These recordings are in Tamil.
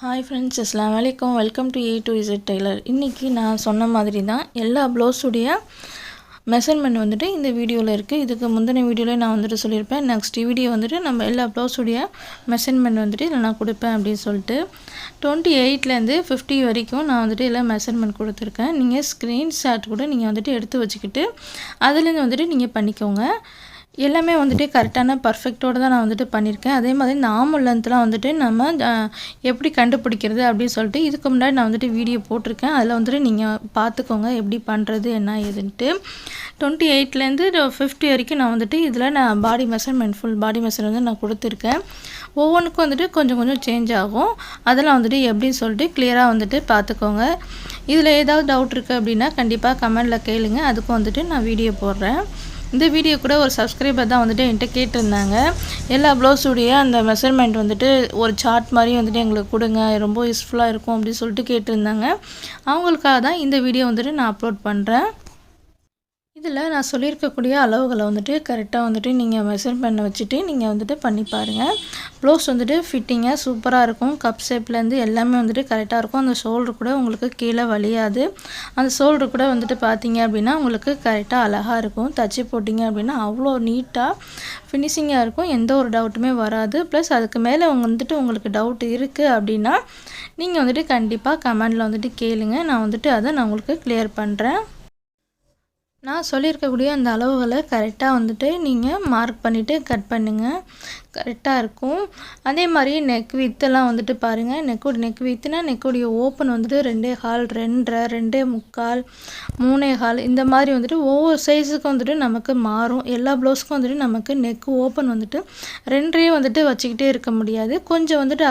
ஹாய் ஃப்ரெண்ட்ஸ் அஸ்லாம் வலைக்கம் welcome to A to Z tailor இன்றைக்கி நான் சொன்ன மாதிரி தான் எல்லா ப்ளவுஸுடைய மெஷர்மெண்ட் வந்துட்டு இந்த வீடியோவில் இருக்குது இதுக்கு முந்தின வீடியோவில் நான் வந்துட்டு சொல்லியிருப்பேன். நெக்ஸ்ட் வீடியோ வந்துட்டு நம்ம எல்லா ப்ளவுஸுடைய மெஷர்மெண்ட் வந்துட்டு இதில் நான் கொடுப்பேன் அப்படின்னு சொல்லிட்டு. டுவெண்ட்டி எயிட்லேருந்து ஃபிஃப்டி வரைக்கும் நான் வந்துட்டு எல்லாம் மெஷர்மெண்ட் கொடுத்துருக்கேன். நீங்கள் ஸ்க்ரீன்ஷாட் கூட நீங்கள் வந்துட்டு எடுத்து வச்சுக்கிட்டு அதுலேருந்து வந்துட்டு நீங்கள் பண்ணிக்கோங்க. எல்லாமே வந்துட்டு கரெக்டான பர்ஃபெக்டோடு தான் நான் வந்துட்டு பண்ணியிருக்கேன். அதே மாதிரி இந்த ஆமல் லென்த்லாம் வந்துட்டு நம்ம எப்படி கண்டுபிடிக்கிறது அப்படின்னு சொல்லிட்டு இதுக்கு முன்னாடி நான் வந்துட்டு வீடியோ போட்டிருக்கேன். அதில் வந்துட்டு நீங்கள் பார்த்துக்கோங்க எப்படி பண்ணுறது என்ன ஏதுன்ட்டு. டுவெண்ட்டி எயிட்லேருந்து ஃபிஃப்டி வரைக்கும் நான் வந்துட்டு இதில் நான் body measurement full body measure வந்து நான் கொடுத்துருக்கேன். ஒவ்வொன்றுக்கும் வந்துட்டு கொஞ்சம் கொஞ்சம் சேஞ்ச் ஆகும். அதெல்லாம் வந்துட்டு எப்படின்னு சொல்லிட்டு கிளியராக வந்துட்டு பார்த்துக்கோங்க. இதில் ஏதாவது டவுட் இருக்குது அப்படின்னா கண்டிப்பாக கமெண்டில் கேளுங்க. அதுக்கும் வந்துட்டு நான் வீடியோ போடுறேன். இந்த வீடியோ கூட ஒரு சப்ஸ்கிரைபர் தான் வந்துட்டு என்கிட்ட கேட்டிருந்தாங்க. எல்லா ப்ளவுஸுடைய அந்த மெஷர்மெண்ட் வந்துட்டு ஒரு சார்ட் மாதிரி வந்துட்டு எங்களுக்கு கொடுங்க. ரொம்ப யூஸ்ஃபுல்லாக இருக்கும் அப்படின்னு சொல்லிட்டு கேட்டிருந்தாங்க. அவங்களுக்காக தான் இந்த வீடியோ வந்துட்டு நான் அப்லோட் பண்ணுறேன் இதில் நான் சொல்லியிருக்கக்கூடிய அளவுகளை வந்துட்டு கரெக்டாக வந்துட்டு நீங்கள் மெஷர் பண்ண வச்சுட்டு நீங்கள் வந்துட்டு பண்ணி பாருங்கள் ப்ளவுஸ் வந்துட்டு ஃபிட்டிங்காக சூப்பராக இருக்கும். கப் ஷேப்லேருந்து எல்லாமே வந்துட்டு கரெக்டாக இருக்கும். அந்த ஷோல்டர் கூட உங்களுக்கு கீழே வழியாது அந்த ஷோல்டர் கூட வந்துட்டு பார்த்தீங்க அப்படின்னா உங்களுக்கு கரெக்டாக அழகாக இருக்கும். தச்சு போட்டிங்க அப்படின்னா அவ்வளோ நீட்டாக ஃபினிஷிங்காக இருக்கும். எந்த ஒரு டவுட்டுமே வராது. ப்ளஸ் அதுக்கு மேலே வந்துட்டு உங்களுக்கு டவுட் இருக்குது அப்படின்னா நீங்கள் வந்துட்டு கண்டிப்பாக கமெண்டில் வந்துட்டு கேளுங்க. நான் வந்துட்டு அதை நான் உங்களுக்கு கிளியர் பண்ணுறேன் நான் சொல்லியிருக்கக்கூடிய அந்த அளவுகளை கரெக்டாக வந்துட்டு நீங்கள் மார்க் பண்ணிவிட்டு கட் பண்ணுங்கள் கரெக்டாக இருக்கும். அதே மாதிரி நெக் வித்தெல்லாம் வந்துட்டு பாருங்கள் நெக்கோட நெக் வித்துனா நெக்கோடைய ஓப்பன் வந்துட்டு ரெண்டே ஹால் ரெண்டரை ரெண்டே முக்கால் மூணே ஹால் இந்த மாதிரி வந்துட்டு ஒவ்வொரு சைஸுக்கும் வந்துட்டு நமக்கு மாறும். எல்லா ப்ளவுஸுக்கும் வந்துட்டு நமக்கு நெக் ஓப்பன் வந்துட்டு ரெண்டரையும் வந்துட்டு வச்சுக்கிட்டே இருக்க முடியாது. கொஞ்சம் வந்துட்டு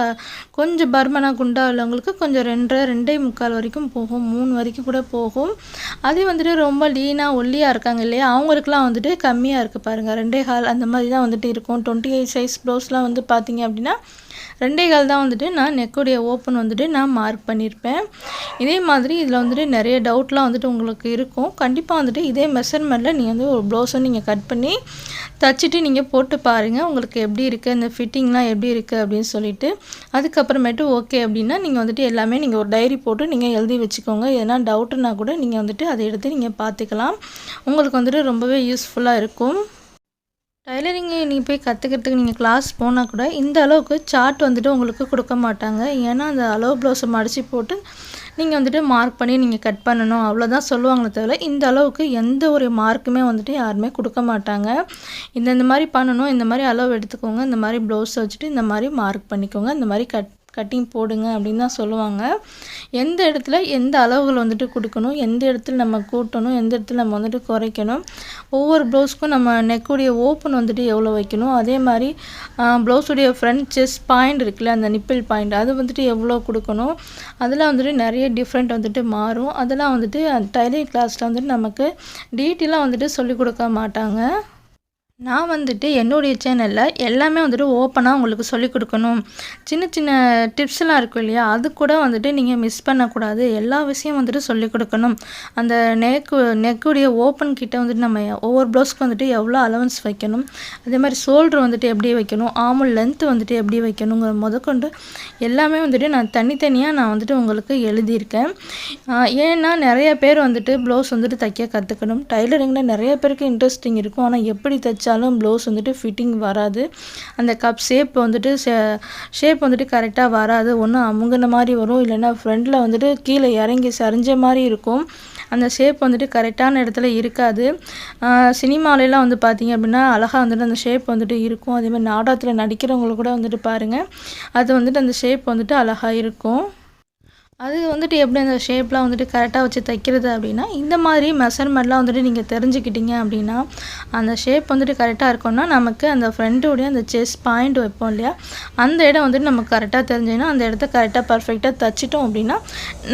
கொஞ்சம் பர்மனாக குண்டா உள்ளவங்களுக்கு கொஞ்சம் ரெண்டரை ரெண்டே முக்கால் வரைக்கும் போகும். மூணு வரைக்கும் கூட போகும். அதே வந்துட்டு ரொம்ப லீனாக ஒல்லியாக இருக்காங்க இல்லையா? அவங்களுக்குலாம் வந்துட்டு கம்மியாக இருக்குது பாருங்கள் ரெண்டே ஹால் அந்த மாதிரி தான் வந்துட்டு இருக்கும். டுவெண்ட்டி எயிட் சைஸ் ப்ளவுஸ்லாம் வந்து பார்த்தீங்க அப்படின்னா ரெண்டே கால் தான் வந்துட்டு நான் நெக்குடைய ஓப்பன் வந்துட்டு நான் மார்க் பண்ணியிருப்பேன். இதே மாதிரி இதில் வந்துட்டு நிறைய டவுட்லாம் வந்துட்டு உங்களுக்கு இருக்கும். கண்டிப்பாக வந்துட்டு இதே மெஷர்மெண்ட்டில் நீங்கள் வந்து ஒரு ப்ளவுஸை நீங்கள் கட் பண்ணி தச்சுட்டு நீங்கள் போட்டு பாருங்கள் உங்களுக்கு எப்படி இருக்குது இந்த ஃபிட்டிங்லாம் எப்படி இருக்குது அப்படின்னு சொல்லிட்டு. அதுக்கப்புறமேட்டு ஓகே அப்படின்னா நீங்கள் வந்துட்டு எல்லாமே நீங்கள் ஒரு டைரி போட்டு நீங்கள் எழுதி வச்சுக்கோங்க. எதனா டவுட்டுனா கூட நீங்கள் வந்துட்டு அதை எடுத்து நீங்கள் பார்த்துக்கலாம். உங்களுக்கு வந்துட்டு ரொம்பவே யூஸ்ஃபுல்லாக இருக்கும். டைலரிங்கு நீங்கள் போய் கற்றுக்கிறதுக்கு நீங்கள் கிளாஸ் போனால் கூட இந்த அளவுக்கு சார்ட் வந்துட்டு உங்களுக்கு கொடுக்க மாட்டாங்க. ஏன்னா அந்த அளவு ப்ளவுஸை மடித்து போட்டு நீங்கள் வந்துட்டு மார்க் பண்ணி நீங்கள் கட் பண்ணணும். அவ்வளோதான் சொல்லுவாங்களே தவிர இந்த அளவுக்கு எந்த ஒரு மார்க்குமே வந்துட்டு யாருமே கொடுக்க மாட்டாங்க. இந்த இந்த மாதிரி பண்ணணும் இந்த மாதிரி அளவு எடுத்துக்கோங்க இந்த மாதிரி ப்ளவுஸை வச்சுட்டு இந்த மாதிரி மார்க் பண்ணிக்கோங்க இந்த மாதிரி கட் கட்டிங் போடுங்க அப்படின்னு தான் சொல்லுவாங்க. எந்த இடத்துல எந்த அளவுகள் வந்துட்டு கொடுக்கணும் எந்த இடத்துல நம்ம கூட்டணும் எந்த இடத்துல நம்ம வந்துட்டு குறைக்கணும் ஒவ்வொரு ப்ளவுஸ்க்கும் நம்ம நெக்குடைய ஓப்பன் வந்துட்டு எவ்வளோ வைக்கணும் அதே மாதிரி ப்ளவுஸுடைய ஃப்ரண்ட் செஸ்ட் பாயிண்ட் இருக்குல்ல அந்த நிப்பிள் பாயிண்ட் அது வந்துட்டு எவ்வளோ கொடுக்கணும் அதெல்லாம் வந்துட்டு நிறைய டிஃப்ரெண்ட் வந்துட்டு மாறும். அதெல்லாம் வந்துட்டு டைலரிங் கிளாஸில் வந்துட்டு நமக்கு டீட்டெயிலாக வந்துட்டு சொல்லிக் கொடுக்க மாட்டாங்க. நான் வந்துட்டு என்னுடைய சேனலில் எல்லாமே வந்துட்டு ஓப்பனாக உங்களுக்கு சொல்லிக் கொடுக்கணும். சின்ன சின்ன டிப்ஸ்லாம் இருக்கும் இல்லையா? அது கூட வந்துட்டு நீங்கள் மிஸ் பண்ணக்கூடாது. எல்லா விஷயம் வந்துட்டு சொல்லிக் கொடுக்கணும். அந்த நெக்கு நெக்குடைய ஓப்பன் கிட்டே வந்துட்டு நம்ம ஒவ்வொரு ப்ளவுஸ்க்கு வந்துட்டு எவ்வளோ அலவன்ஸ் வைக்கணும்? அதே மாதிரி ஷோல்டர் வந்துட்டு எப்படி வைக்கணும்? ஆமல் லென்த்து வந்துட்டு எப்படி வைக்கணுங்கிற முதற்கொண்டு எல்லாமே வந்துட்டு நான் தனித்தனியாக நான் வந்துட்டு உங்களுக்கு எழுதியிருக்கேன். ஏன்னா நிறைய பேர் வந்துட்டு ப்ளவுஸ் வந்துட்டு தைக்க கற்றுக்கணும் டைலரிங்கில் நிறைய பேருக்கு இன்ட்ரெஸ்டிங் இருக்கும். ஆனால் எப்படி தைச்ச வச்சாலும் ப்ளவுஸ் வந்துட்டு ஃபிட்டிங் வராது. அந்த கப் ஷேப் வந்துட்டு ஷேப் வந்துட்டு கரெக்டாக வராது. ஒன்று அமுங்கின மாதிரி வரும். இல்லைன்னா ஃப்ரண்டில் வந்துட்டு கீழே இறங்கி சரிஞ்ச மாதிரி இருக்கும். அந்த ஷேப் வந்துட்டு கரெக்டான இடத்துல இருக்காது. சினிமாலெலாம் வந்து பார்த்திங்க அப்படின்னா அழகாக வந்துட்டு அந்த ஷேப் வந்துட்டு இருக்கும். அதேமாதிரி நாடகத்தில் நடிக்கிறவங்களுக்கு கூட வந்துட்டு பாருங்கள் அது வந்துட்டு அந்த ஷேப் வந்துட்டு அழகாக இருக்கும். அது வந்துட்டு எப்படி அந்த ஷேப்லாம் வந்துட்டு கரெக்டாக வச்சு தைக்கிறது அப்படின்னா இந்த மாதிரி மெஷர்மெண்ட்லாம் வந்துட்டு நீங்கள் தெரிஞ்சுக்கிட்டீங்க அப்படின்னா அந்த ஷேப் வந்துட்டு கரெக்டாக இருக்கணும்னா நமக்கு அந்த ஃப்ரெண்டோடைய அந்த செஸ் பாயிண்ட் வைப்போம் இல்லையா? அந்த இடம் வந்துட்டு நமக்கு கரெக்டாக தெரிஞ்சுன்னா அந்த இடத்த கரெக்டாக பர்ஃபெக்டாக தைச்சிட்டோம் அப்படின்னா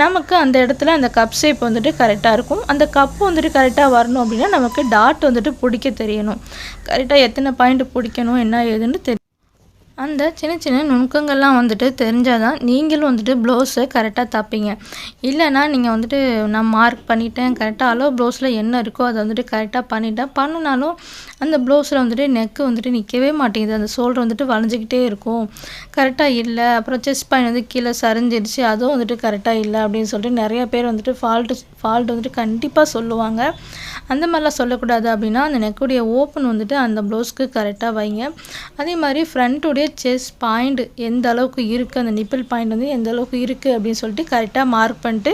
நமக்கு அந்த இடத்துல அந்த கப் ஷேப் வந்துட்டு கரெக்டாக இருக்கும். அந்த கப்பு வந்துட்டு கரெக்டாக வரணும் அப்படின்னா நமக்கு டாட் வந்துட்டு பிடிக்க தெரியணும். கரெக்டாக எத்தனை பாயிண்ட் பிடிக்கணும் என்ன ஏதுன்னு தெரியும் அந்த சின்ன சின்ன நுணுக்கங்கள்லாம் வந்துட்டு தெரிஞ்சால் தான் நீங்களும் வந்துட்டு ப்ளவுஸை கரெக்டாக தைப்பீங்க. இல்லைன்னா நீங்கள் வந்துட்டு நான் மார்க் பண்ணிட்டேன் கரெக்டாக அளவு ப்ளவுஸில் என்ன இருக்கோ அதை வந்துட்டு கரெக்டாக பண்ணிட்டேன். பண்ணினாலும் அந்த ப்ளவுஸில் வந்துட்டு நெக்கு வந்துட்டு நிற்கவே மாட்டேங்குது. அந்த ஷோல்டர் வந்துட்டு வளைஞ்சிக்கிட்டே இருக்கும். கரெக்டாக இல்லை. அப்புறம் செஸ்ட் பாயிண்ட் வந்து கீழே சரிஞ்சிருச்சு அதுவும் வந்துட்டு கரெக்டாக இல்லை அப்படின்னு சொல்லிட்டு நிறைய பேர் வந்துட்டு ஃபால்ட்டு ஃபால்ட் வந்துட்டு கண்டிப்பாக சொல்லுவாங்க. அந்த மாதிரிலாம் சொல்லக்கூடாது அப்படின்னா அந்த நெக்குடைய ஓப்பன் வந்துட்டு அந்த ப்ளவுஸ்க்கு கரெக்டாக வைங்க. அதே மாதிரி ஃப்ரண்ட்டுடைய செஸ் பாயிண்ட் எந்த அளவுக்கு இருக்குது அந்த நிப்பிள் பாயிண்ட் வந்து எந்த அளவுக்கு இருக்குது அப்படின்னு சொல்லிட்டு கரெக்டாக மார்க் பண்ணிட்டு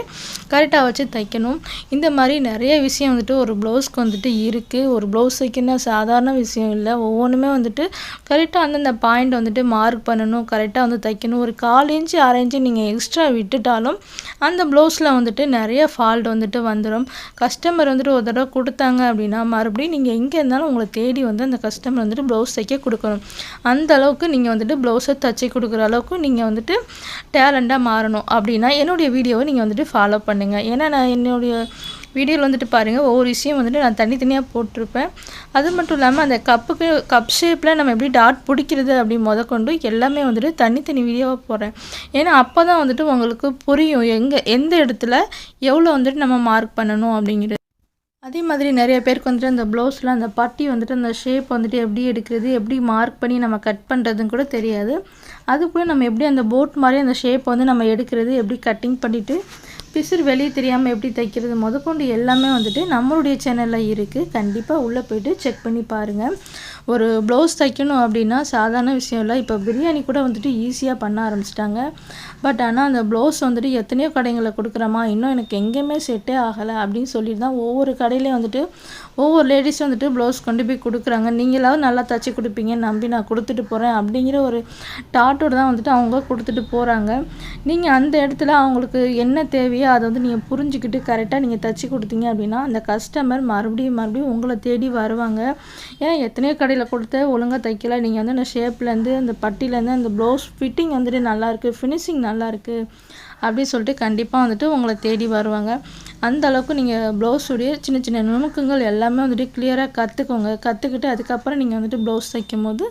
கரெக்டாக வச்சு தைக்கணும். இந்த மாதிரி நிறைய விஷயம் வந்துட்டு ஒரு ப்ளவுஸ்க்கு வந்துட்டு இருக்குது ஒரு ப்ளவுஸ் தைக்கணும் சாதாரண விஷயம் இல்லை. ஒவ்வொன்றுமே வந்துட்டு கரெக்டாக அந்தந்த பாயிண்ட் வந்துட்டு மார்க் பண்ணணும் கரெக்டாக வந்து தைக்கணும். ஒரு கால் இன்ச்சு அரை இன்ச்சு நீங்கள் எக்ஸ்ட்ரா விட்டுட்டாலும் அந்த ப்ளவுஸில் வந்துட்டு நிறைய ஃபால்ட் வந்துட்டு வந்துடும் கஸ்டமர் வந்துட்டு ஒரு தடவை கொடுத்தாங்க அப்படின்னா மறுபடியும் நீங்கள் எங்கே இருந்தாலும் உங்களை தேடி வந்து அந்த கஸ்டமர் வந்துட்டு ப்ளவுஸ் தைக்க கொடுக்கணும். அந்த அளவுக்கு நீங்கள் வந்துட்டு ப்ளவுஸை தச்சு கொடுக்குற அளவுக்கு நீங்கள் வந்துட்டு டேலண்ட்டாக மாறணும். அப்படின்னா என்னுடைய வீடியோவை நீங்கள் வந்துட்டு ஃபாலோ பண்ணுங்கள் ஏன்னா நான் என்னுடைய வீடியோவில் வந்துட்டு பாருங்கள் ஒவ்வொரு விஷயம் வந்துட்டு நான் தனித்தனியாக போட்டிருப்பேன். அது மட்டும் இல்லாமல் அந்த கப்புக்கு கப் ஷேப்பில் நம்ம எப்படி டாட் பிடிக்கிறது அப்படி முதக்கொண்டு எல்லாமே வந்துட்டு தனித்தனி வீடியோவாக போடுறேன். ஏன்னா அப்போ தான் வந்துட்டு உங்களுக்கு புரியும் எங்கே எந்த இடத்துல எவ்வளோ வந்துட்டு நம்ம மார்க் பண்ணணும் அப்படிங்கிறது. அதே மாதிரி நிறைய பேருக்கு வந்துட்டு அந்த ப்ளவுஸில் அந்த பட்டி வந்துட்டு அந்த ஷேப் வந்துட்டு எப்படி எடுக்கிறது எப்படி மார்க் பண்ணி நம்ம கட் பண்ணுறதுன்னு கூட தெரியாது. அதுக்குள்ளே நம்ம எப்படி அந்த போட் மாதிரி அந்த ஷேப் வந்து நம்ம எடுக்கிறது எப்படி கட்டிங் பண்ணிவிட்டு பிசுறு வெளியே தெரியாமல் எப்படி தைக்கிறது முதற்கொண்டு எல்லாமே வந்துட்டு நம்மளுடைய சேனலில் இருக்குது கண்டிப்பாக உள்ளே போயிட்டு செக் பண்ணி பாருங்கள் ஒரு ப்ளவுஸ் தைக்கணும் அப்படின்னா சாதாரண விஷயம் இல்லை. இப்போ பிரியாணி கூட வந்துட்டு ஈஸியாக பண்ண ஆரம்பிச்சிட்டாங்க. பட் ஆனால் அந்த ப்ளவுஸ் வந்துட்டு எத்தனையோ கடைங்களில் கொடுக்குறோமா இன்னும் எனக்கு எங்கேயுமே செட்டே ஆகலை அப்படின்னு சொல்லிட்டு தான் ஒவ்வொரு கடையிலையும் வந்துட்டு ஒவ்வொரு லேடிஸும் வந்துட்டு ப்ளவுஸ் கொண்டு போய் கொடுக்குறாங்க. நீங்களாவது நல்லா தைச்சி கொடுப்பீங்கன்னு நம்பி நான் கொடுத்துட்டு போகிறேன் அப்படிங்கிற ஒரு டாட்டோடு தான் வந்துட்டு அவங்க கொடுத்துட்டு போகிறாங்க நீங்கள் அந்த இடத்துல அவங்களுக்கு என்ன தேவையோ அதை வந்து நீங்கள் புரிஞ்சுக்கிட்டு கரெக்டாக நீங்கள் தச்சு கொடுத்தீங்க அப்படின்னா அந்த கஸ்டமர் மறுபடியும் மறுபடியும் உங்களை தேடி வருவாங்க. ஏன்னா எத்தனையோ கடையில் கொடுத்த ஒழுங்காக தைக்கல. நீங்கள் வந்து அந்த ஷேப்லேருந்து அந்த பட்டிலேருந்து அந்த ப்ளவுஸ் ஃபிட்டிங் வந்துட்டு நல்லாயிருக்கு ஃபினிஷிங் நல்லாயிருக்கு. அப்படின்னு சொல்லிட்டு கண்டிப்பாக வந்துட்டு உங்களை தேடி வருவாங்க. அந்த அளவுக்கு நீங்கள் ப்ளவுஸுடைய சின்ன சின்ன நுணுக்கங்கள் எல்லாமே வந்துட்டு கிளியராக கற்றுக்கோங்க கற்றுக்கிட்டு அதுக்கப்புறம் நீங்கள் வந்துட்டு ப்ளவுஸ் தைக்கும் போது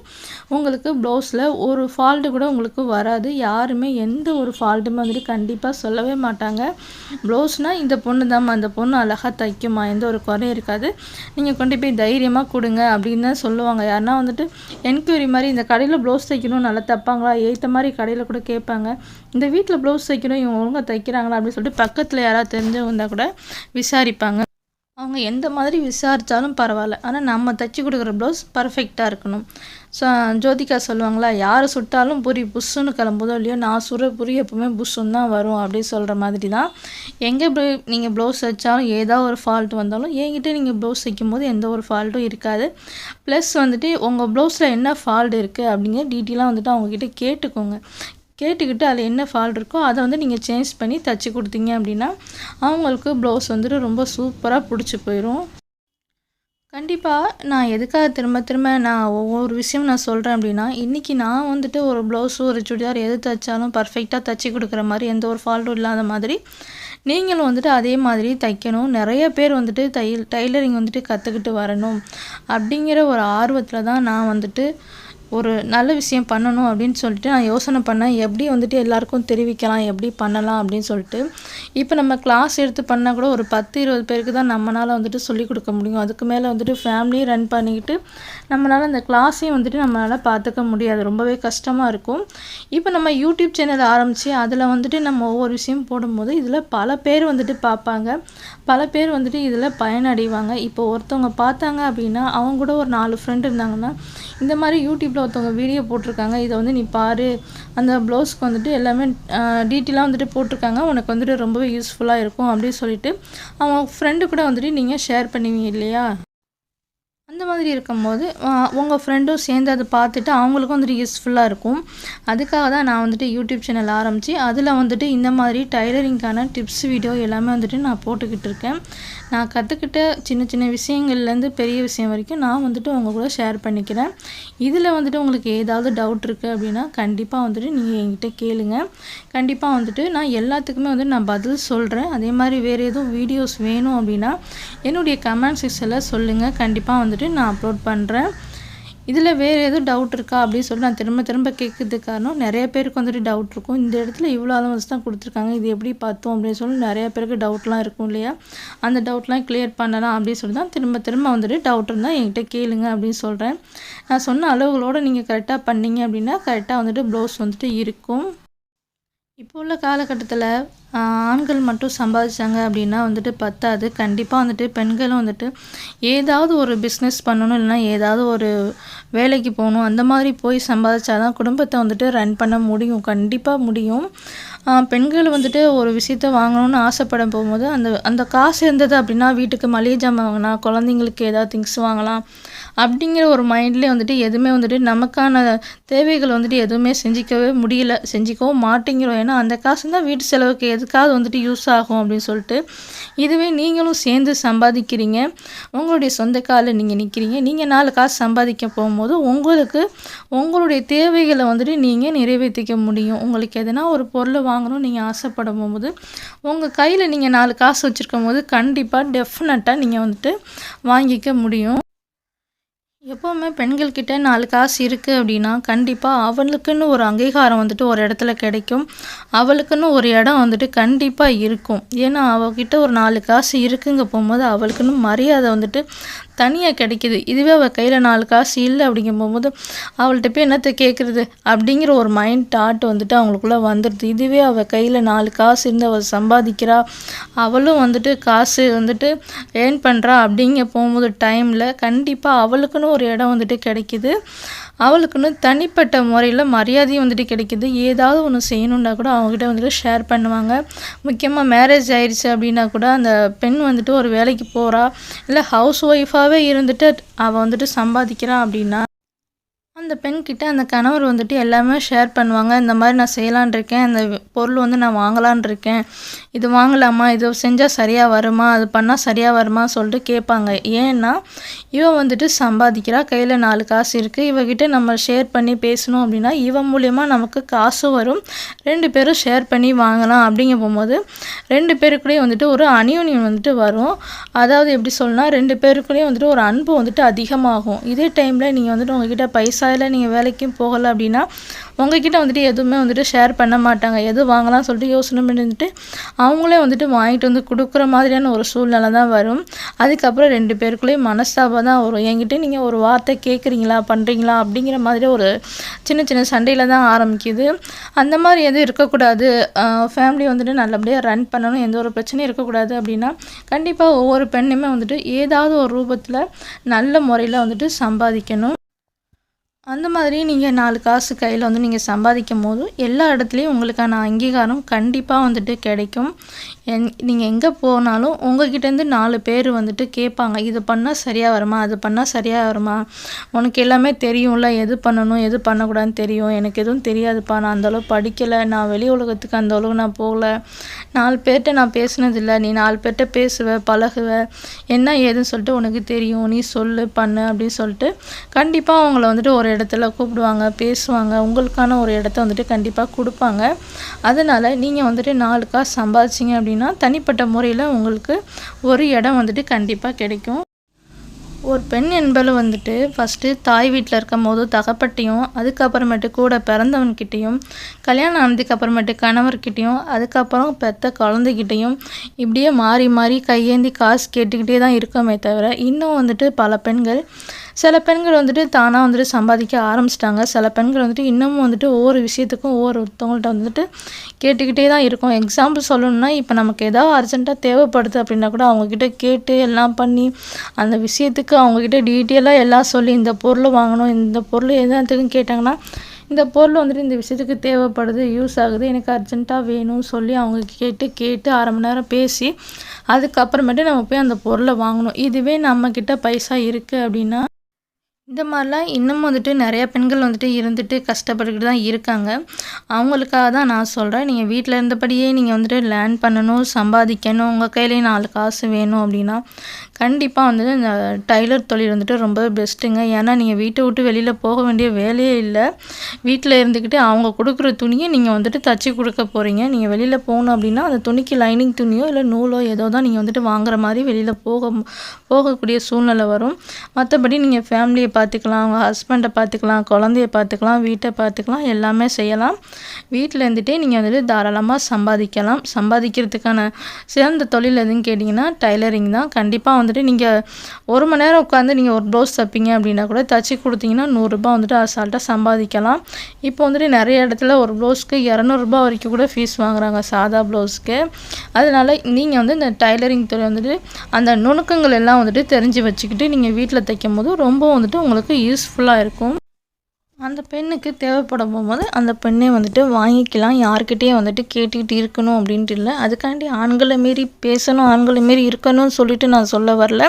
உங்களுக்கு ப்ளவுஸில் ஒரு ஃபால்ட்டு கூட உங்களுக்கு வராது. யாருமே எந்த ஒரு ஃபால்ட்டுமே வந்துட்டு கண்டிப்பாக சொல்லவே மாட்டாங்க. ப்ளவுஸ்னால் இந்த பொண்ணு தாம்மா அந்த பொண்ணு அழகாக தைக்குமா எந்த ஒரு குறையும் இருக்காது. நீங்கள் கொண்டு போய் தைரியமாக கொடுங்க அப்படின்னு தான் சொல்லுவாங்க. யாருன்னா வந்துட்டு என்கொயரி மாதிரி இந்த கடையில் ப்ளவுஸ் தைக்கணும் நல்லா தைப்பாங்களா? ஏற்ற மாதிரி கடையில் கூட கேட்பாங்க. இந்த வீட்டில் ப்ளவுஸ் தைக்கணும் இவங்க ஒழுங்காக தைக்கிறாங்களா அப்படின்னு சொல்லிட்டு பக்கத்தில் யாராவது தெரிஞ்சவங்க இருந்தால் கூட விசாரிப்பாங்க. அவங்க எந்த மாதிரி விசாரித்தாலும் பரவாயில்ல. ஆனால் நம்ம தைச்சி கொடுக்குற ப்ளவுஸ் பர்ஃபெக்டாக இருக்கணும். ஸோ ஜோதிகா சொல்லுவாங்களா யார் சுட்டாலும் புரி புஷ்ஷுன்னு கிளம்புதோ இல்லையோ நான் சுடுற புரி எப்பவுமே புஷ்ஷுன்னு தான் வரும் அப்படின்னு சொல்கிற மாதிரி தான் எங்கே நீங்கள் ப்ளவுஸ் தைச்சாலும் ஏதாவது ஒரு ஃபால்ட் வந்தாலும் என்கிட்ட நீங்கள் ப்ளவுஸ் தைக்கும் போது எந்த ஒரு ஃபால்ட்டும் இருக்காது. ப்ளஸ் வந்துட்டு உங்கள் ப்ளவுஸில் என்ன ஃபால்ட் இருக்குது அப்படிங்கிற டீட்டெயிலாக வந்துட்டு அவங்கக்கிட்ட கேட்டுக்கோங்க. கேட்டுக்கிட்டு அதில் என்ன ஃபால்ட் இருக்கோ அதை வந்து நீங்கள் சேஞ்ச் பண்ணி தச்சு கொடுத்தீங்க அப்படின்னா அவங்களுக்கு ப்ளவுஸ் வந்துட்டு ரொம்ப சூப்பராக பிடிச்சி போயிடும் கண்டிப்பாக நான் எதுக்காக திரும்ப திரும்ப நான் ஒவ்வொரு விஷயம் நான் சொல்கிறேன் அப்படின்னா இன்றைக்கி நான் வந்துட்டு ஒரு ப்ளவுஸு ஒரு சுடிதார் எது தைச்சாலும் பர்ஃபெக்டாக தைச்சி கொடுக்குற மாதிரி எந்த ஒரு ஃபால்ட்டும் இல்லாத மாதிரி நீங்களும் வந்துட்டு அதே மாதிரி தைக்கணும். நிறைய பேர் வந்துட்டு தையல் டைலரிங் வந்துட்டு கற்றுக்கிட்டு வரணும். அப்படிங்கிற ஒரு ஆர்வத்தில் தான் நான் வந்துட்டு ஒரு நல்ல விஷயம் பண்ணணும் அப்படின்னு சொல்லிட்டு நான் யோசனை பண்ணேன். எப்படி வந்துட்டு எல்லாருக்கும் தெரிவிக்கலாம் எப்படி பண்ணலாம் அப்படின்னு சொல்லிட்டு. இப்போ நம்ம கிளாஸ் எடுத்து பண்ணால் கூட ஒரு பத்து இருபது பேருக்கு தான் நம்மளால் வந்துட்டு சொல்லிக் கொடுக்க முடியும். அதுக்கு மேலே வந்துட்டு ஃபேமிலியை ரன் பண்ணிக்கிட்டு நம்மளால் அந்த கிளாஸையும் வந்துட்டு நம்மளால் பார்த்துக்க முடியாது. ரொம்பவே கஷ்டமாக இருக்கும். இப்போ நம்ம யூடியூப் சேனல் ஆரம்பித்து அதில் வந்துட்டு நம்ம ஒவ்வொரு விஷயம் போடும்போது இதில் பல பேர் வந்துட்டு பார்ப்பாங்க பல பேர் வந்துட்டு இதில் பயனடைவாங்க. இப்போ ஒருத்தவங்க பார்த்தாங்க அப்படின்னா அவங்க கூட ஒரு நாலு ஃப்ரெண்ட் இருந்தாங்கன்னா இந்த மாதிரி யூடியூப் யூடியூப்பில் ஒருத்தவங்க வீடியோ போட்டிருக்காங்க. இதை வந்து நீ பாரு. அந்த ப்ளவுஸ்க்கு வந்துட்டு எல்லாமே டீட்டெயிலாக வந்துட்டு போட்டிருக்காங்க. உனக்கு வந்துட்டு ரொம்பவே யூஸ்ஃபுல்லாக இருக்கும் அப்படின்னு சொல்லிட்டு அவங்க ஃப்ரெண்டு கூட வந்துட்டு நீங்கள் ஷேர் பண்ணுவீங்க இல்லையா? அந்த மாதிரி இருக்கும்போது உங்கள் ஃப்ரெண்டும் சேர்ந்து அதை பார்த்துட்டு அவங்களுக்கும் வந்துட்டு யூஸ்ஃபுல்லாக இருக்கும். அதுக்காக தான் நான் வந்துட்டு யூடியூப் சேனல் ஆரம்பித்து அதில் வந்துட்டு இந்த மாதிரி டைலரிங்க்கான டிப்ஸ் வீடியோ எல்லாமே வந்துட்டு நான் போட்டுக்கிட்டு இருக்கேன். நான் கற்றுக்கிட்ட சின்ன சின்ன விஷயங்கள்லேருந்து பெரிய விஷயம் வரைக்கும் நான் வந்துட்டு உங்கள் கூட ஷேர் பண்ணிக்கிறேன். இதில் வந்துட்டு உங்களுக்கு ஏதாவது டவுட் இருக்குது அப்படின்னா கண்டிப்பாக வந்துட்டு நீங்கள் என்கிட்ட கேளுங்க. கண்டிப்பாக வந்துட்டு நான் எல்லாத்துக்குமே வந்துட்டு நான் பதில் சொல்கிறேன் அதே மாதிரி வேறு எதுவும் வீடியோஸ் வேணும் அப்படின்னா என்னுடைய கமெண்ட் செக்ஷனில் சொல்லுங்கள் கண்டிப்பாக வந்துட்டு நான் அப்லோட் பண்ணுறேன் இதில் வேறு எதுவும் டவுட் இருக்கா அப்படின்னு சொல்லி நான் திரும்ப திரும்ப கேட்கறதுக்கு காரணம் நிறைய பேருக்கு வந்துட்டு டவுட் இருக்கும். இந்த இடத்துல இவ்வளோ அலவன்ஸ் தான் கொடுத்துருக்காங்க. இது எப்படி பார்த்தோம் அப்படின்னு சொல்லி நிறைய பேருக்கு டவுட்லாம் இருக்கும் இல்லையா? அந்த டவுட்லாம் கிளியர் பண்ணலாம் அப்படின்னு சொல்லி தான் திரும்ப திரும்ப வந்துட்டு டவுட் இருந்தால் என்கிட்ட கேளுங்க அப்படின்னு சொல்கிறேன் நான் சொன்ன அளவுகளோடு நீங்கள் கரெக்டாக பண்ணீங்க அப்படின்னா கரெக்டாக வந்துட்டு ப்ளவுஸ் வந்துட்டு இருக்கும். இப்போ உள்ள காலகட்டத்தில் ஆண்கள் மட்டும் சம்பாதிச்சாங்க அப்படின்னா வந்துட்டு பத்தாது. கண்டிப்பாக வந்துட்டு பெண்களும் வந்துட்டு ஏதாவது ஒரு பிஸ்னஸ் பண்ணணும் இல்லைன்னா ஏதாவது ஒரு வேலைக்கு போகணும். அந்த மாதிரி போய் சம்பாதிச்சாதான் குடும்பத்தை வந்துட்டு ரன் பண்ண முடியும். கண்டிப்பாக முடியும். பெண்கள் வந்துட்டு ஒரு விஷயத்த வாங்கணும்னு ஆசைப்பட போகும்போது அந்த அந்த காசு இருந்தது அப்படின்னா வீட்டுக்கு மளிகை ஜாமான் வாங்கினா குழந்தைங்களுக்கு ஏதாவது திங்ஸ் வாங்கலாம். அப்படிங்கிற ஒரு மைண்ட்லேயே வந்துட்டு எதுவுமே வந்துட்டு நமக்கான தேவைகள் வந்துட்டு எதுவுமே செஞ்சிக்கவே முடியல. செஞ்சிக்கவும் மாட்டேங்கிறோம். ஏன்னா அந்த காசு தான் வீட்டு செலவுக்கு எதுக்காவது வந்துட்டு யூஸ் ஆகும் அப்படின்னு சொல்லிட்டு இதுவே நீங்களும் சேர்ந்து சம்பாதிக்கிறீங்க. உங்களுடைய சொந்த காலில் நீங்கள் நிற்கிறீங்க நீங்கள் நாலு காசு சம்பாதிக்க போகும்போது உங்களுக்கு உங்களுடைய தேவைகளை வந்துட்டு நீங்கள் நிறைவேற்றிக்க முடியும். உங்களுக்கு எதனா ஒரு பொருளை வாங்கணும்னு நீங்கள் ஆசைப்படும் போது உங்கள் கையில் நீங்கள் நாலு காசு வச்சுருக்கும் போது கண்டிப்பாக டெஃபினட்டாக நீங்கள் வந்துட்டு வாங்கிக்க முடியும். எப்போவுமே பெண்கள்கிட்ட நாலு காசு இருக்குது அப்படின்னா கண்டிப்பாக அவளுக்குன்னு ஒரு அங்கீகாரம் வந்துட்டு ஒரு இடத்துல கிடைக்கும். அவளுக்குன்னு ஒரு இடம் வந்துட்டு கண்டிப்பாக இருக்கும். ஏன்னா அவகிட்ட ஒரு நாலு காசு இருக்குங்க போகும்போது அவளுக்குன்னு மரியாதை வந்துட்டு தனியாக கிடைக்கிது. இதுவே அவள் கையில் நாலு காசு இல்லை அப்படிங்கும்போது போகும்போது அவள்கிட்ட போய் என்னத்தை கேட்குறது அப்படிங்கிற ஒரு மைண்ட் தாட் வந்துட்டு அவங்களுக்குள்ளே வந்துடுது. இதுவே அவள் கையில் நாலு காசு இருந்து அவள் சம்பாதிக்கிறா. அவளும் வந்துட்டு காசு வந்துட்டு ஏர்ன் பண்ணுறா அப்படிங்க போகும்போது டைமில் கண்டிப்பாக அவளுக்குன்னு ஒரு இடம் வந்துட்டு கிடைக்கிது. அவளுக்குன்னு தனிப்பட்ட முறையில் மரியாதையும் வந்துட்டு கிடைக்கிது. ஏதாவது ஒன்று செய்யணுன்னா கூட அவங்ககிட்ட வந்துட்டு ஷேர் பண்ணுவாங்க. முக்கியமாக மேரேஜ் ஆயிடுச்சு அப்படின்னா கூட அந்த பெண் வந்துட்டு ஒரு வேலைக்கு போகிறா இல்லை ஹவுஸ் ஒய்ஃபாகவே இருந்துட்டு அவள் வந்துட்டு சம்பாதிக்கிறான் அப்படின்னா அந்த பெண்கிட்ட அந்த கணவர் வந்துட்டு எல்லாமே ஷேர் பண்ணுவாங்க. இந்த மாதிரி நான் செய்யலான் இருக்கேன். இந்த பொருள் வந்து நான் வாங்கலான் இருக்கேன். இது வாங்கலாமா? இது செஞ்சால் சரியாக வருமா? அது பண்ணால் சரியாக வருமா? சொல்லிட்டு கேட்பாங்க. ஏன்னா இவன் வந்துட்டு சம்பாதிக்கிறா. கையில் நாலு காசு இருக்குது இவகிட்ட நம்ம ஷேர் பண்ணி பேசணும் அப்படின்னா இவன் மூலயமா நமக்கு காசும் வரும். ரெண்டு பேரும் ஷேர் பண்ணி வாங்கலாம் அப்படிங்க போகும்போது ரெண்டு பேருக்குள்ளேயும் வந்துட்டு ஒரு அனியூனியன் வந்துட்டு வரும். அதாவது எப்படி சொல்லலாம் ரெண்டு பேருக்குள்ளேயும் வந்துட்டு ஒரு அன்பு வந்துட்டு அதிகமாகும். இதே டைமில் நீங்கள் வந்துட்டு உங்ககிட்ட பைசா இல்லை நீங்கள் வேலைக்கும் போகலை அப்படின்னா உங்ககிட்ட வந்துட்டு எதுவுமே வந்துட்டு ஷேர் பண்ண மாட்டாங்க. எது வாங்கலாம் சொல்லிட்டு யோசனை பண்ணிட்டு அவங்களே வந்துட்டு வாங்கிட்டு வந்து கொடுக்குற மாதிரியான ஒரு சூழ்நிலை தான் வரும். அதுக்கப்புறம் ரெண்டு பேருக்குள்ளேயும் மனஸ்தாபம் தான் வரும். என்கிட்ட நீங்கள் ஒரு வார்த்தை கேட்குறீங்களா பண்ணுறீங்களா அப்படிங்கிற மாதிரி ஒரு சின்ன சின்ன சண்டையில் தான் ஆரம்பிக்குது. அந்த மாதிரி எதுவும் இருக்கக்கூடாது. ஃபேமிலி வந்துட்டு நல்லபடியாக ரன் பண்ணணும். எந்த ஒரு பிரச்சனையும் இருக்கக்கூடாது அப்படின்னா கண்டிப்பாக ஒவ்வொரு பெண்ணுமே வந்துட்டு ஏதாவது ஒரு ரூபத்தில் நல்ல முறையில் வந்துட்டு சம்பாதிக்கணும். அந்த மாதிரி நீங்கள் நாலு காசு கையில் வந்து நீங்கள் சம்பாதிக்கும் போது எல்லா இடத்துலையும் உங்களுக்கான அங்கீகாரம் கண்டிப்பாக வந்துட்டு கிடைக்கும். எங் நீங்கள் எங்கே போனாலும் உங்ககிட்டேருந்து நாலு பேர் வந்துட்டு கேட்பாங்க இது பண்ணால் சரியாக வருமா? அது பண்ணால் சரியாக வருமா? உனக்கு எல்லாமே தெரியும்ல எது பண்ணணும் எது பண்ணக்கூடாதுன்னு தெரியும். எனக்கு எதுவும் தெரியாதுப்பா நான் அந்தளவு படிக்கலை நான் வெளி உலகத்துக்கு அந்த அளவு நான் போகல. நாலு பேர்கிட்ட நான் பேசினதில்லை. நீ நாலு பேர்கிட்ட பேசுவ பழகுவ. என்ன ஏதுன்னு சொல்லிட்டு உனக்கு தெரியும். நீ சொல்லு பண்ணு அப்படின்னு சொல்லிட்டு கண்டிப்பாக அவங்கள வந்துட்டு ஒரு இடத்துல கூப்பிடுவாங்க பேசுவாங்க. உங்களுக்கான ஒரு இடத்த வந்துட்டு கண்டிப்பாக கொடுப்பாங்க. அதனால் நீங்கள் வந்துட்டு நாலு காசு சம்பாதிச்சிங்க அப்படின்னா தனிப்பட்ட முறையில் உங்களுக்கு ஒரு இடம் வந்துட்டு கண்டிப்பாக கிடைக்கும். ஒரு பெண் என்பது வந்துட்டு ஃபஸ்ட்டு தாய் வீட்டில் இருக்கும் போது தகப்பட்டையும் அதுக்கப்புறமேட்டு கூட பிறந்தவன்கிட்டையும் கல்யாணம் ஆனதுக்கப்புறமேட்டு கணவர்கிட்டையும் அதுக்கப்புறம் பெத்த குழந்தைகிட்டையும் இப்படியே மாறி மாறி கையேந்தி காசு கேட்டுக்கிட்டே தான் இருக்கோமே தவிர இன்னும் வந்துட்டு பல பெண்கள் சில பெண்கள் வந்துட்டு தானாக வந்துட்டு சம்பாதிக்க ஆரம்பிச்சிட்டாங்க. சில பெண்கள் வந்துட்டு இன்னமும் வந்துட்டு ஒவ்வொரு விஷயத்துக்கும் ஒவ்வொருத்தவங்கள்ட்ட வந்துட்டு கேட்டுக்கிட்டே தான் இருக்கும். எக்ஸாம்பிள் சொல்லணும்னா இப்போ நமக்கு ஏதாவது அர்ஜென்ட்டாக தேவைப்படுது அப்படின்னா கூட அவங்கக்கிட்ட கேட்டு எல்லாம் பண்ணி அந்த விஷயத்துக்கு அவங்கக்கிட்ட டீட்டெயிலாக எல்லாம் சொல்லி இந்த பொருள் வாங்கணும் இந்த பொருள் எதாத்துக்குன்னு கேட்டாங்கன்னா இந்த பொருள் வந்துட்டு இந்த விஷயத்துக்கு தேவைப்படுது யூஸ் ஆகுது எனக்கு அர்ஜென்ட்டாக வேணும்னு சொல்லி அவங்க கேட்டு கேட்டு அரை மணி நேரம் பேசி அதுக்கப்புறமேட்டு நம்ம போய் அந்த பொருளை வாங்கணும். இதுவே நம்மக்கிட்ட பைசா இருக்குது அப்படின்னா இந்த மாதிரிலாம் இன்னும் வந்துட்டு நிறையா பெண்கள் வந்துட்டு இருந்துட்டு கஷ்டப்பட்டுக்கிட்டு தான் இருக்காங்க. அவங்களுக்காக தான் நான் சொல்கிறேன் நீங்கள் வீட்டில் இருந்தபடியே நீங்கள் வந்துட்டு லேர்ன் பண்ணணும் சம்பாதிக்கணும் உங்கள் கையிலேயே நாலு காசு வேணும் அப்படின்னா கண்டிப்பாக வந்துட்டு இந்த டைலர் தொழில் வந்துட்டு ரொம்ப பெஸ்ட்டுங்க ஏன்னா நீங்கள் வீட்டை விட்டு வெளியில் போக வேண்டிய வேலையே இல்லை. வீட்டில் இருந்துக்கிட்டு அவங்க கொடுக்குற துணியை நீங்கள் வந்துட்டு தச்சு கொடுக்க போகிறீங்க நீங்கள் வெளியில் போகணும் அப்படின்னா அந்த துணிக்கு லைனிங் துணியோ இல்லை நூலோ ஏதோ தான் நீங்கள் வந்துட்டு வாங்குற மாதிரி வெளியில் போக போகக்கூடிய சூழ்நிலை வரும். மற்றபடி நீங்கள் ஃபேமிலியை பார்த்துக்கலாம் அவங்க ஹஸ்பண்டை பார்த்துக்கலாம் குழந்தைய பார்த்துக்கலாம் வீட்டை பார்த்துக்கலாம் எல்லாமே செய்யலாம். வீட்டில் இருந்துகிட்டே நீங்கள் வந்துட்டு தாராளமாக சம்பாதிக்கலாம். சம்பாதிக்கிறதுக்கான சிறந்த தொழில் எதுன்னு கேட்டிங்கன்னா டைலரிங் தான். கண்டிப்பாக வந்துட்டு நீங்கள் ஒரு மணி நேரம் உட்காந்து நீங்கள் ஒரு ப்ளவுஸ் தைப்பீங்க அப்படின்னா கூட தச்சு கொடுத்தீங்கன்னா நூறுரூபா வந்துட்டு அசால்ட்டாக சம்பாதிக்கலாம். இப்போ வந்துட்டு நிறைய இடத்துல ஒரு ப்ளவுஸ்க்கு இரநூறுபா வரைக்கும் கூட ஃபீஸ் வாங்குறாங்க சாதா ப்ளவுஸ்க்கு அதனால நீங்கள் வந்து இந்த டைலரிங் துறை வந்துட்டு அந்த நுணுக்கங்கள் எல்லாம் வந்துட்டு தெரிஞ்சு வச்சுக்கிட்டு நீங்கள் வீட்டில் தைக்கும் போது ரொம்ப வந்துட்டு உங்களுக்கு யூஸ்ஃபுல்லாக இருக்கும். அந்த பெண்ணுக்கு தேவைப்படும் போகும்போது அந்த பெண்ணே வந்துட்டு வாங்கிக்கலாம். யார்கிட்டேயே வந்துட்டு கேட்டுக்கிட்டு இருக்கணும் அப்படின்ட்டு இல்லை. அதுக்காண்டி ஆண்களை மாரி பேசணும் ஆண்களை மாரி இருக்கணும்னு சொல்லிட்டு நான் சொல்ல வரல.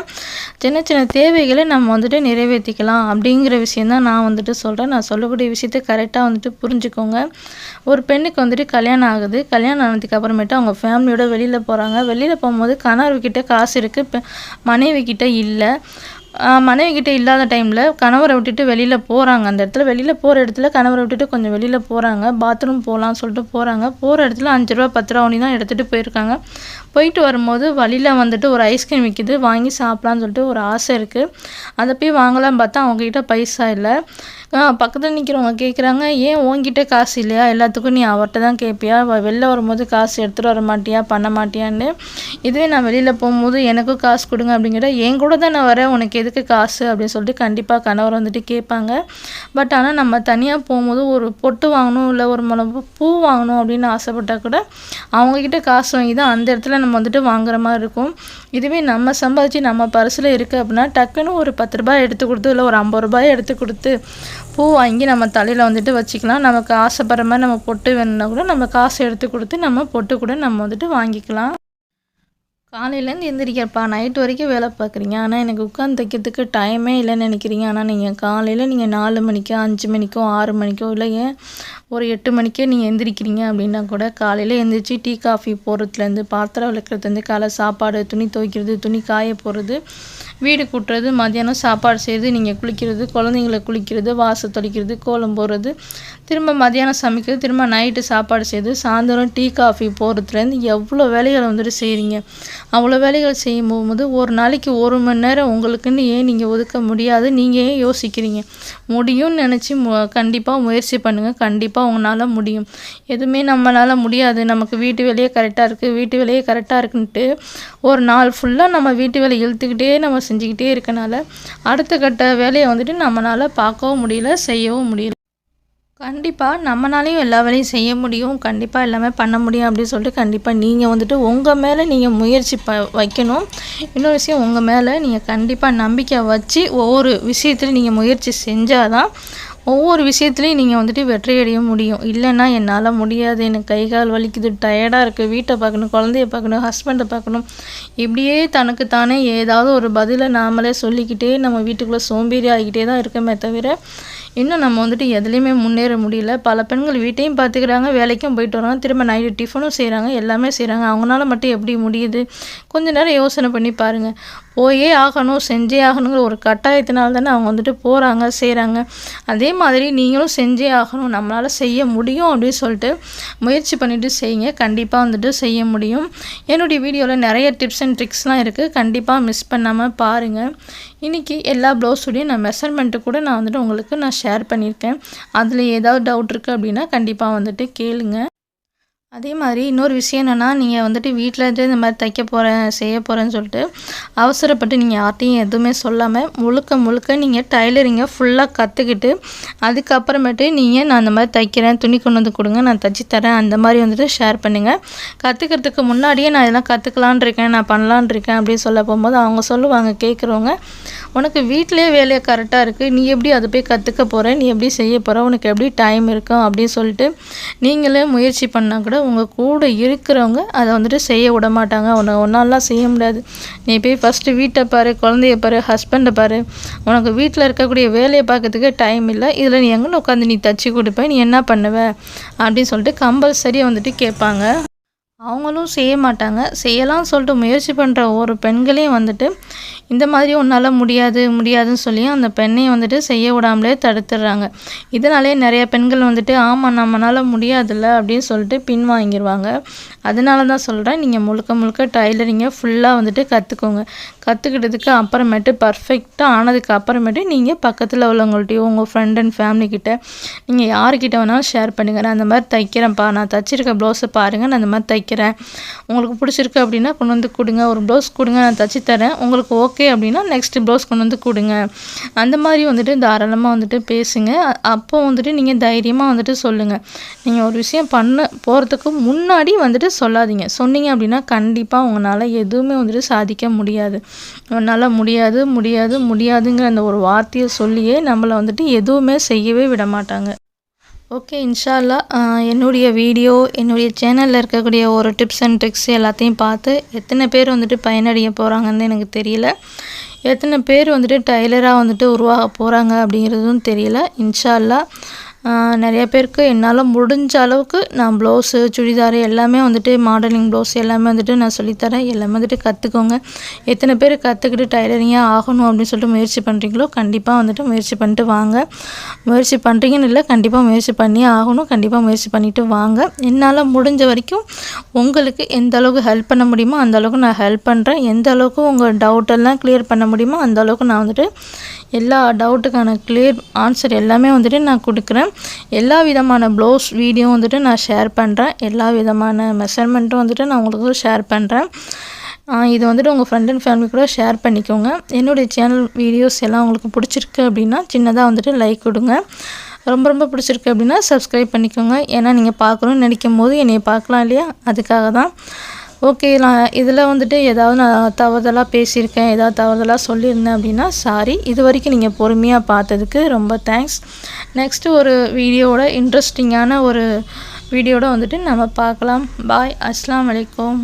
சின்ன சின்ன தேவைகளை நம்ம வந்துட்டு நிறைவேற்றிக்கலாம் அப்படிங்கிற விஷயந்தான் நான் வந்துட்டு சொல்கிறேன் நான் சொல்லக்கூடிய விஷயத்த கரெக்டாக வந்துட்டு புரிஞ்சுக்கோங்க. ஒரு பெண்ணுக்கு வந்துட்டு கல்யாணம் ஆகுது. கல்யாணம் ஆனதுக்கு அப்புறமேட்டு அவங்க ஃபேமிலியோட வெளியில் போகிறாங்க வெளியில் போகும்போது கணவர்கிட்ட காசு இருக்குது மனைவி கிட்ட இல்லை. மனைவிக்கிட்ட இல்லாத டைமில் கணவரை விட்டுட்டு வெளியில் போகிறாங்க அந்த இடத்துல வெளியில் போகிற இடத்துல கணவரை விட்டுட்டு கொஞ்சம் வெளியில் போகிறாங்க பாத்ரூம் போகலான்னு சொல்லிட்டு போகிறாங்க போகிற இடத்துல அஞ்சு ரூபா பத்து ரூபா ஒன்று தான் எடுத்துகிட்டு போயிருக்காங்க. போயிட்டு வரும்போது வழியில் வந்துட்டு ஒரு ஐஸ்கிரீம் விற்கிது வாங்கி சாப்பிட்லான்னு சொல்லிட்டு ஒரு ஆசை இருக்குது அதை போய் வாங்கலாம்னு பார்த்தா அவங்கக்கிட்ட பைசா இல்லை. பக்கத்தில் நிற்கிறவங்க கேட்குறாங்க ஏன் உன்கிட்ட காசு இல்லையா? எல்லாத்துக்கும் நீ அவர்கிட்ட தான் கேட்பியா வெளில வரும்போது காசு எடுத்துகிட்டு வர மாட்டியா? பண்ண மாட்டியான்னு? இதுவே நான் வெளியில் போகும்போது எனக்கும் காசு கொடுங்க அப்படிங்கிற என் கூட தான் நான் வரேன் உனக்கு எதுக்கு காசு? அப்படின்னு சொல்லிட்டு கண்டிப்பாக கணவர் வந்துட்டு கேட்பாங்க. பட் ஆனால் நம்ம தனியாக போகும்போது ஒரு பொட்டு வாங்கணும் இல்லை ஒரு மலம் பூ வாங்கணும் அப்படின்னு ஆசைப்பட்டால் கூட அவங்கக்கிட்ட காசு வாங்கி தான் அந்த இடத்துல நம்ம வந்துட்டு வாங்குற மாதிரி இருக்கும். இதுவே நம்ம சம்பாதிச்சு நம்ம பரிசில் இருக்குது அப்படின்னா டக்குன்னு ஒரு பத்து ரூபாய் எடுத்து கொடுத்து இல்லை ஒரு ஐம்பது ரூபாய் எடுத்து கொடுத்து பூ வாங்கி நம்ம தலையில் வந்துட்டு வச்சுக்கலாம். நமக்கு ஆசைப்படுற மாதிரி நம்ம பொட்டு வேணும்னா கூட நம்ம காசு எடுத்து கொடுத்து நம்ம பொட்டு கூட நம்ம வந்துட்டு வாங்கிக்கலாம். காலையிலேருந்து எந்திரிக்கிறப்பா நைட் வரைக்கும் வேலை பார்க்குறீங்க. ஆனால் எனக்கு உட்காந்து தைக்கிறதுக்கு டைமே இல்லைன்னு நினைக்கிறீங்க. ஆனால் நீங்கள் காலையில் நீங்கள் நாலு மணிக்கோ அஞ்சு மணிக்கோ ஆறு மணிக்கோ இல்லை ஏன் ஒரு எட்டு மணிக்கே நீங்கள் எந்திரிக்கிறீங்க அப்படின்னா கூட காலையில் எழுந்திரிச்சி டீ காஃபி போடுறதுலேருந்து பாத்திரம் விளக்குறதுலேருந்து காலை சாப்பாடு துணி துவைக்கிறது துணி காய போடுறது வீடு கூட்டுறது மதியானம் சாப்பாடு செய்கிறது நீங்கள் குளிக்கிறது குழந்தைங்கள குளிக்கிறது வாசல் தொளிக்கிறது கோலம் போடுறது திரும்ப மதியானம் சமைக்கிறது திரும்ப நைட்டு சாப்பாடு செய்யுது சாயந்தரம் டீ காஃபி போடுறதுலேருந்து எவ்வளோ வேலைகளை வந்துட்டு செய்கிறீங்க அவ்வளோ வேலைகள் செய்யும் போகும்போது ஒரு நாளைக்கு ஒரு மணி நேரம் உங்களுக்குன்னு ஏன் நீங்கள் ஒதுக்க முடியாது? நீங்கள் ஏன் யோசிக்கிறீங்க? முடியும்னு நினச்சி மு கண்டிப்பாக முயற்சி பண்ணுங்கள் கண்டிப்பாக உங்களால் முடியும். எதுவுமே நம்மளால் முடியாது. நமக்கு வீட்டு வேலையே கரெக்டாக இருக்குது வீட்டு வேலையே கரெக்டாக இருக்குன்ட்டு ஒரு நாள் ஃபுல்லாக நம்ம வீட்டு வேலையை இழுத்துக்கிட்டே நம்ம செஞ்சுக்கிட்டே இருக்கனால அடுத்த கட்ட வேலையை வந்துட்டு நம்மளால் பார்க்கவும் முடியல செய்யவும் முடியல. கண்டிப்பாக நம்மளாலையும் எல்லா வேலையும் செய்ய முடியும். கண்டிப்பாக எல்லாமே பண்ண முடியும் அப்படின்னு சொல்லிட்டு கண்டிப்பாக நீங்கள் வந்துட்டு உங்கள் மேலே நீங்கள் முயற்சி ப வைக்கணும். இன்னொரு விஷயம் உங்கள் மேலே நீங்கள் கண்டிப்பாக நம்பிக்கை வச்சு ஒவ்வொரு விஷயத்துலையும் நீங்கள் முயற்சி செஞ்சால் தான் ஒவ்வொரு விஷயத்துலையும் நீங்கள் வந்துட்டு வெற்றியடைய முடியும். இல்லைன்னா என்னால் முடியாது. எனக்கு கை கால் வலிக்குது. டயர்டாக இருக்குது வீட்டை பார்க்கணும். குழந்தைய பார்க்கணும். ஹஸ்பண்டை பார்க்கணும். இப்படியே தனக்கு தானே ஏதாவது ஒரு பதிலை நாமளே சொல்லிக்கிட்டே நம்ம வீட்டுக்குள்ளே சோம்பேறி ஆகிக்கிட்டே தான் இருக்கமே தவிர இன்னும் நம்ம வந்துட்டு எதுலேயுமே முன்னேற முடியல. பல பெண்கள் வீட்டையும் பார்த்துக்கிறாங்க. வேலைக்கும் போயிட்டு வராங்க. திரும்ப நைட்டு டிஃபனும் செய்கிறாங்க எல்லாமே செய்கிறாங்க அவங்களால மட்டும் எப்படி முடியுது? கொஞ்ச நேரம் யோசனை பண்ணி பாருங்கள் போயே ஆகணும். செஞ்சே ஆகணுங்கிற ஒரு கட்டாயத்தினால தானே அவங்க வந்துட்டு போகிறாங்க செய்கிறாங்க அதே அதே மாதிரி நீங்களும் செஞ்சே ஆகணும். நம்மளால் செய்ய முடியும் அப்படின்னு சொல்லிட்டு முயற்சி பண்ணிவிட்டு செய்யுங்க. கண்டிப்பாக வந்துட்டு செய்ய முடியும். என்னுடைய வீடியோவில் நிறைய டிப்ஸ் அண்ட் ட்ரிக்ஸ்லாம் இருக்குது கண்டிப்பாக மிஸ் பண்ணாமல் பாருங்கள் இன்றைக்கி எல்லா ப்ளவுஸுடையும் நான் மெஷர்மெண்ட்டு கூட நான் வந்துட்டு உங்களுக்கு நான் ஷேர் பண்ணியிருக்கேன். அதில் ஏதாவது டவுட் இருக்குது அப்படின்னா கண்டிப்பாக வந்துட்டு கேளுங்கள் அதே மாதிரி இன்னொரு விஷயம் என்னென்னா நீங்கள் வந்துட்டு வீட்டில் இருந்து இந்த மாதிரி தைக்க போகிறேன் செய்ய போகிறேன்னு சொல்லிட்டு அவசரப்பட்டு நீங்கள் யார்ட்டையும் எதுவுமே சொல்லாமல் முழுக்க முழுக்க நீங்கள் டைலரிங்கை ஃபுல்லாக கற்றுக்கிட்டு அதுக்கப்புறமேட்டு நீங்கள் நான் அந்த மாதிரி தைக்கிறேன் துணி கொண்டு வந்து கொடுங்க நான் தைச்சி தரேன் அந்த மாதிரி வந்துட்டு ஷேர் பண்ணுங்கள் கற்றுக்கிறதுக்கு முன்னாடியே நான் இதெல்லாம் கற்றுக்கலான் இருக்கேன் நான் பண்ணலான் இருக்கேன் அப்படின்னு சொல்ல போகும்போது அவங்க சொல்லுவாங்க கேட்குறவங்க உனக்கு வீட்டிலே வேலையை கரெக்டாக இருக்குது நீ எப்படி அதை போய் கற்றுக்க போகிற நீ எப்படி செய்ய போகிற உனக்கு எப்படி டைம் இருக்கும் அப்படின்னு சொல்லிட்டு நீங்களே முயற்சி பண்ணால் கூட உங்கள் கூட இருக்கிறவங்க அதை வந்துட்டு செய்ய விட மாட்டாங்க. உன்னை ஒன்றாலாம் செய்ய முடியாது. நீ போய் ஃபஸ்ட்டு வீட்டை பாரு குழந்தைய பாரு ஹஸ்பண்டை பாரு. உனக்கு வீட்டில் இருக்கக்கூடிய வேலையை பார்க்கறதுக்கு டைம் இல்லை. இதில் நீ எங்கே உட்காந்து நீ தச்சு கொடுப்ப நீ என்ன பண்ணுவ? அப்படின்னு சொல்லிட்டு கம்பல்சரியாக வந்துட்டு கேட்பாங்க. அவங்களும் செய்ய மாட்டாங்க. செய்யலாம்னு சொல்லிட்டு முயற்சி பண்ணுற ஒரு பெண்களையும் வந்துட்டு இந்த மாதிரி உன்னால் முடியாது முடியாதுன்னு சொல்லி அந்த பெண்ணையும் வந்துட்டு செய்ய விடாமலே தடுத்துடுறாங்க. இதனாலே நிறைய பெண்கள் வந்துட்டு ஆமாம் நம்மளால் முடியாதுல்ல அப்படின்னு சொல்லிட்டு பின் வாங்கிடுவாங்க அதனால தான் சொல்கிறேன் நீங்கள் முழுக்க முழுக்க டைலரிங்கை ஃபுல்லாக வந்துட்டு கற்றுக்கோங்க கற்றுக்கிட்டதுக்கு அப்புறமேட்டு பர்ஃபெக்டாக ஆனதுக்கு அப்புறமேட்டு நீங்கள் பக்கத்தில் உள்ளவங்கள்ட்டையும் உங்கள் ஃப்ரெண்ட் அண்ட் ஃபேமிலிக்கிட்ட நீங்கள் யார்கிட்ட வேணாலும் ஷேர் பண்ணுங்கள் நான் அந்த மாதிரி தைக்கிறேன்ப்பா நான் தச்சிருக்க ப்ளவுஸை பாருங்கள் நான் அந்த மாதிரி தைக்கிறேன். உங்களுக்கு பிடிச்சிருக்கு அப்படின்னா கொண்டு வந்து கொடுங்க. ஒரு ப்ளவுஸ் கொடுங்க நான் தச்சு தரேன். உங்களுக்கு ஓகே அப்படின்னா நெக்ஸ்ட் ப்ளவுஸ் கொண்டு வந்து கொடுங்க. அந்த மாதிரி வந்துட்டு தாராளமாக வந்துட்டு பேசுங்க. அப்போ வந்துட்டு நீங்கள் தைரியமாக வந்துட்டு சொல்லுங்கள் நீங்கள் ஒரு விஷயம் பண்ண போகிறதுக்கு முன்னாடி வந்துட்டு சொல்லாதீங்க. சொன்னீங்க அப்படின்னா கண்டிப்பாக உங்களால் எதுவுமே வந்துட்டு சாதிக்க முடியாது. உன்னால் முடியாது முடியாது முடியாதுங்கிற அந்த ஒரு வார்த்தையை சொல்லியே நம்மளை வந்துட்டு எதுவுமே செய்யவே விட மாட்டாங்க. ஓகே இன்ஷால்லா என்னுடைய வீடியோ என்னுடைய சேனலில் இருக்கக்கூடிய ஒரு டிப்ஸ் அண்ட் ட்ரிக்ஸ் எல்லாத்தையும் பார்த்து எத்தனை பேர் வந்துட்டு பயனடைய போகிறாங்கன்னு எனக்கு தெரியல. எத்தனை பேர் வந்துட்டு டைலராக வந்துட்டு உருவாக போகிறாங்க அப்படிங்கிறதும் தெரியல. இன்ஷால்லா நிறைய பேருக்கு என்னால் முடிஞ்ச அளவுக்கு நான் ப்ளவுஸு சுடிதார் எல்லாமே வந்துட்டு மாடலிங் ப்ளவுஸ் எல்லாமே வந்துட்டு நான் சொல்லித்தரேன். எல்லாமே வந்துட்டு கற்றுக்கோங்க எத்தனை பேர் கற்றுக்கிட்டு டைலரிங்காக ஆகணும் அப்படின்னு சொல்லிட்டு முயற்சி பண்ணுறீங்களோ கண்டிப்பாக வந்துட்டு முயற்சி பண்ணிட்டு வாங்க. முயற்சி பண்ணுறீங்கன்னு இல்லை கண்டிப்பாக முயற்சி பண்ணி ஆகணும். கண்டிப்பாக முயற்சி பண்ணிவிட்டு வாங்க. என்னால் முடிஞ்ச வரைக்கும் உங்களுக்கு எந்த அளவுக்கு ஹெல்ப் பண்ண முடியுமோ அந்த அளவுக்கு நான் ஹெல்ப் பண்ணுறேன் எந்த அளவுக்கு உங்கள் டவுட்டெல்லாம் கிளியர் பண்ண முடியுமோ அந்த அளவுக்கு நான் வந்துட்டு எல்லா டவுட்டுக்கான கிளியர் ஆன்சர் எல்லாமே வந்துட்டு நான் கொடுக்குறேன். எல்லா விதமான ப்ளவுஸ் வீடியோ வந்துட்டு நான் ஷேர் பண்ணுறேன் எல்லா விதமான மெஷர்மெண்ட்டும் வந்துட்டு நான் உங்களுக்கு ஷேர் பண்ணுறேன் இது வந்துட்டு உங்கள் ஃப்ரெண்ட் அண்ட் ஃபேமிலி கூட ஷேர் பண்ணிக்கோங்க. என்னுடைய சேனல் வீடியோஸ் எல்லாம் உங்களுக்கு பிடிச்சிருக்கு அப்படின்னா சின்னதாக வந்துட்டு லைக் கொடுங்க. ரொம்ப ரொம்ப பிடிச்சிருக்கு அப்படின்னா சப்ஸ்கிரைப் பண்ணிக்கோங்க. ஏன்னா நீங்கள் பார்க்கணுன்னு நினைக்கும் போது என்னை பார்க்கலாம் இல்லையா? அதுக்காக தான் ஓகே நான் இதில் வந்துட்டு ஏதாவது நான் தவறுதலாக பேசியிருக்கேன் ஏதாவது தவறுதலாக சொல்லியிருந்தேன் அப்படின்னா சாரி இது வரைக்கும் நீங்கள் பொறுமையாக பார்த்ததுக்கு ரொம்ப தேங்க்ஸ் நெக்ஸ்ட்டு ஒரு வீடியோவோட இன்ட்ரெஸ்டிங்கான ஒரு வீடியோட வந்துட்டு நம்ம பார்க்கலாம். பாய் அஸ்லாம் வலைக்கம்